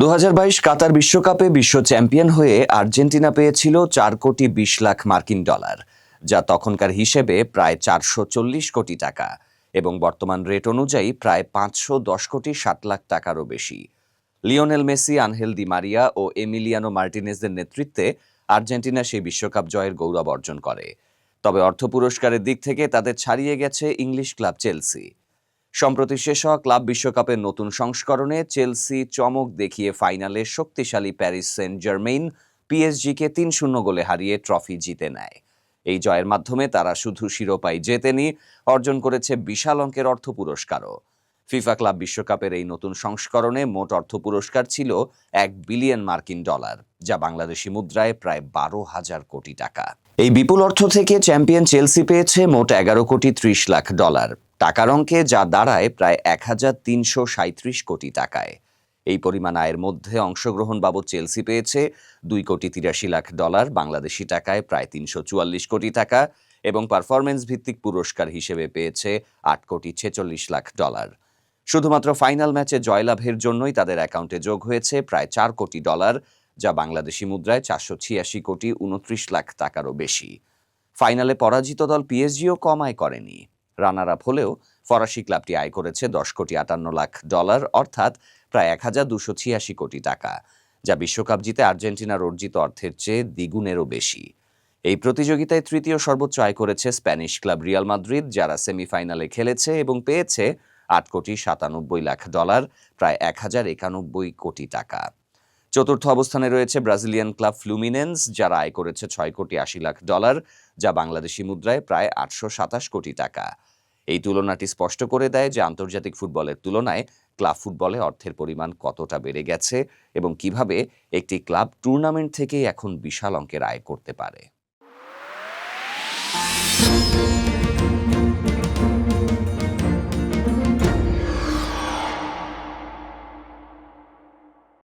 দু হাজার বাইশ কাতার বিশ্বকাপে বিশ্ব চ্যাম্পিয়ন হয়ে আর্জেন্টিনা পেয়েছিল চার কোটি বিশ লাখ মার্কিন ডলার, যা তখনকার হিসেবে প্রায় চারশো চল্লিশ কোটি টাকা এবং বর্তমান রেট অনুযায়ী প্রায় পাঁচশো দশ কোটি ষাট লাখ টাকারও বেশি। Lionel Messi, Angel di Maria ও এমিলিয়ানো মার্টিনেজদের নেতৃত্বে আর্জেন্টিনা সেই বিশ্বকাপ জয়ের গৌরব অর্জন করে। তবে অর্থ পুরস্কারের দিক থেকে তাদের ছাড়িয়ে গেছে ইংলিশ ক্লাব চেলসি। সম্প্রতি শেষ হওয়া ক্লাব বিশ্বকাপের নতুন সংস্করণে চেলসি চমক দেখিয়ে ফাইনালে শক্তিশালী প্যারিস সেন্ট জার্মেইন পিএসজিকে তিন শূন্য গোলে হারিয়ে ট্রফি জিতে নেয়। এই জয়ের মাধ্যমে তারা শুধু শিরোপাই জেতেনি, অর্জন করেছে বিশাল অঙ্কের অর্থ পুরস্কারও। ফিফা ক্লাব বিশ্বকাপের এই নতুন সংস্করণে মোট অর্থ পুরস্কার ছিল এক বিলিয়ন মার্কিন ডলার, যা বাংলাদেশি মুদ্রায় প্রায় বারো হাজার কোটি টাকা। এই বিপুল অর্থ থেকে চ্যাম্পিয়ন চেলসি পেয়েছে মোট এগারো কোটি ত্রিশ লাখ ডলার। টাকার অঙ্কে যা দাঁড়ায় প্রায় এক হাজার তিনশো সাঁত্রিশ কোটি টাকায়। এই পরিমাণ আয়ের মধ্যে অংশগ্রহণ বাবদ চেলসি পেয়েছে দুই কোটি তিরাশি লাখ ডলার, বাংলাদেশি টাকায় প্রায় তিনশো চুয়াল্লিশ কোটি টাকা এবং পারফরমেন্স ভিত্তিক পুরস্কার হিসেবে পেয়েছে আট কোটি ছেচল্লিশ লাখ ডলার। শুধুমাত্র ফাইনাল ম্যাচে জয়লাভের জন্যই তাদের অ্যাকাউন্টে যোগ হয়েছে প্রায় চার কোটি ডলার, যা বাংলাদেশি মুদ্রায় চারশো ছিয়াশি কোটি উনত্রিশ লাখ টাকারও বেশি। ফাইনালে পরাজিত দল পিএসজিও কম আয় করেনি। রানার আপ হলেও ফরাসি ক্লাবটি আয় করেছে দশ কোটি আটান্ন লাখ ডলার, অর্থাৎ প্রায় এক হাজার দুশো ছিয়াশি কোটি টাকা, যা বিশ্বকাপ জিতে আর্জেন্টিনার অর্জিত অর্থের চেয়ে দ্বিগুণেরও বেশি। এই প্রতিযোগিতায় তৃতীয় সর্বোচ্চ আয় করেছে স্প্যানিশ ক্লাব রিয়াল মাদ্রিদ, যারা সেমিফাইনালে খেলেছে এবং পেয়েছে আট কোটি সাতানব্বই লাখ ডলার, প্রায় এক হাজার একানব্বই কোটি টাকা। চতুর্থ অবস্থানে রয়েছে ব্রাজিলিয়ান ক্লাব ফ্লুমিনেন্স, যারা আয় করেছে ছয় কোটি আশি লাখ ডলার, যা বাংলাদেশি মুদ্রায় প্রায় আটশো সাতাশ কোটি টাকা। এই তুলনাটি স্পষ্ট করে দেয় যে আন্তর্জাতিক ফুটবলের তুলনায় ক্লাব ফুটবলে অর্থের পরিমাণ কতটা বেড়ে গেছে এবং কীভাবে একটি ক্লাব টুর্নামেন্ট থেকেই এখন বিশাল অঙ্কের আয় করতে পারে।